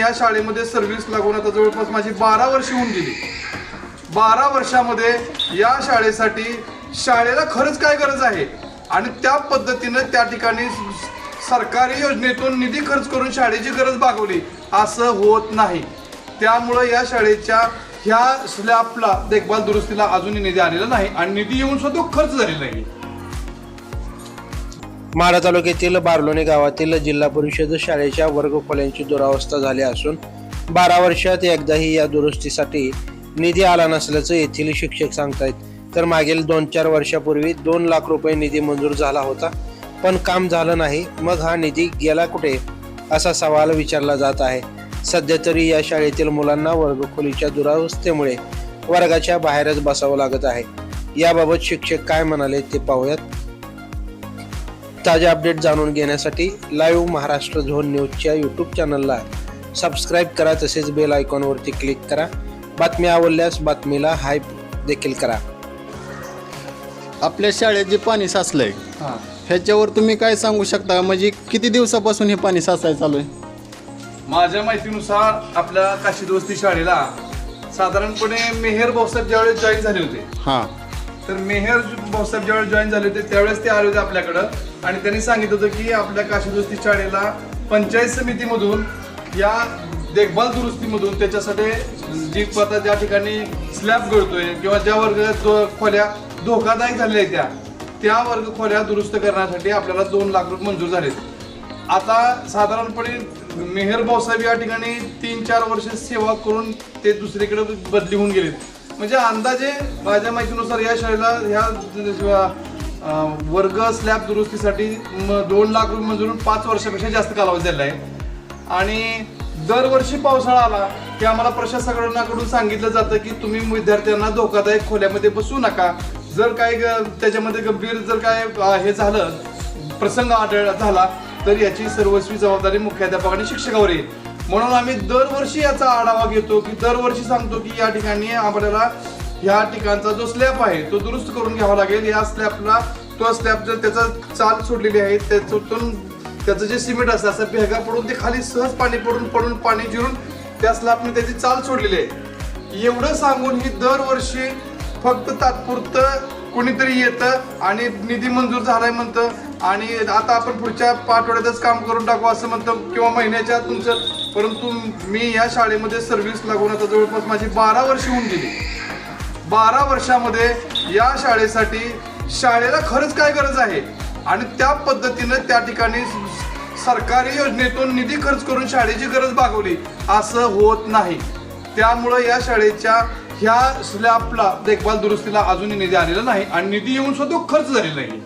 या शाळेमध्ये सर्व्हिस लागून आता जवळपास माझी बारा वर्ष होऊन गेली. बारा वर्षामध्ये या शाळेसाठी शाळेला खरंच काय गरज आहे? आणि त्या पद्धतीनं त्या ठिकाणी सरकारी योजनेतून निधी खर्च करून शाळेची गरज भागवली असं होत नाही. त्यामुळं या शाळेच्या ह्या स्लॅबला देखभाल दुरुस्तीला अजूनही निधी आलेला नाही आणि निधी येऊन सुद्धा खर्च झालेला नाही माढा तालुक्यातील बारलोणी गावातील जिल्हा परिषद शाळेच्या वर्गखोल्यांची दुरावस्था झाली असून बारा वर्षात एकदाही या दुरुस्तीसाठी निधी आला नसल्याचं येथील शिक्षक सांगतायत. तर मागील दोन चार वर्षापूर्वी दोन लाख रुपये निधी मंजूर झाला होता पण काम झालं नाही मग हा निधी गेला कुठे? असा सवाल विचारला जात आहे. सध्या तरी या शाळेतील मुलांना वर्गखोलीच्या दुरावस्थेमुळे वर्गाच्या बाहेरच बसावं लागत आहे. याबाबत शिक्षक काय म्हणाले ते पाहूयात. ताजे अपडेट जाणून घेण्यासाठी लाईव्ह महाराष्ट्र झोन न्यूजच्या यूट्यूब चॅनलला सबस्क्राईब करा. तसेच बेल आयकॉनवरती क्लिक करा. बातमी आवडल्यास बातमीला हाईप देखील करा. आपल्या शाळेत जे पाणी साचलंय हां. ह्याच्यावर तुम्ही काय सांगू शकता? म्हणजे किती दिवसापासून हे पाणी साचायला चालू आहे माझ्या माहितीनुसार आपल्या काशीदोस्ती शाळेला साधारणपणे मेहेर भाऊसाहेब ज्यावेळेस जॉईन झाले होते हां. तर मेहर भाऊसाहेब ज्यावेळेस जॉईन झाले होते त्यावेळेस ते आले होते आपल्याकडं. आणि त्यांनी सांगितलं होतं की आपल्या काशीदोस्ती शाळेला पंचायत समितीमधून या देखभाल दुरुस्तीमधून त्याच्यासाठी जी पता ज्या ठिकाणी स्लॅब गळतोय किंवा ज्या वर्ग खोल्या धोकादायक झालेल्या आहेत त्या त्या वर्ग खोल्या दुरुस्त करण्यासाठी आपल्याला दोन लाख रुपये मंजूर झालेत. आता साधारणपणे मेहर भाऊसाहेब या ठिकाणी तीन चार वर्ष सेवा करून ते दुसरीकडे बदली होऊन गेलेत. म्हणजे अंदाजे माझ्या माहितीनुसार या शाळेला ह्या वर्ग स्लॅब दुरुस्तीसाठी म- दोन लाख रुपये मंजूर पाच वर्षापेक्षा जास्त कालावधी झालेला आहे. आणि दरवर्षी पावसाळा आला की आम्हाला प्रशासनाकडून सांगितलं जातं की तुम्ही विद्यार्थ्यांना धोकादायक खोल्यामध्ये बसू नका. जर काय ग- त्याच्यामध्ये गंभीर जर काय हे झालं प्रसंग आढळ झाला तर याची सर्वस्वी जबाबदारी मुख्याध्यापक आणि शिक्षकावर येईल. म्हणून आम्ही दरवर्षी याचा आढावा घेतो की दरवर्षी सांगतो की या ठिकाणी आपल्याला ह्या ठिकाणचा जो स्लॅब आहे तो दुरुस्त करून घ्यावा लागेल. या स्लॅबला तो स्लॅब जर त्याचा चाल सोडलेली आहे त्याच्यातून त्याचं जे सिमेंट असतं असं भेगा पडून ते खाली सहज पाणी पडून पडून पाणी जिरून त्या स्लॅबने त्याची चाल सोडलेली आहे. एवढं सांगून ही दरवर्षी फक्त तात्पुरतं कुणीतरी येतं आणि निधी मंजूर झालाय म्हणतं. आणि आता आपण पुढच्या आठवड्यातच काम करून टाकू असं म्हणतो किंवा महिन्याच्या तुमचं. परंतु मी या शाळेमध्ये सर्व्हिस लागून आता जवळपास माझी बारा वर्ष होऊन गेली. बारा वर्षामध्ये या शाळेसाठी शाळेला खरंच काय गरज आहे? आणि त्या पद्धतीनं त्या ठिकाणी सरकारी योजनेतून निधी खर्च करून शाळेची गरज भागवली असं होत नाही. त्यामुळं या शाळेच्या ह्या स्लॅबला देखभाल दुरुस्तीला अजूनही निधी आलेला नाही आणि निधी येऊन सुद्धा खर्च झालेला नाही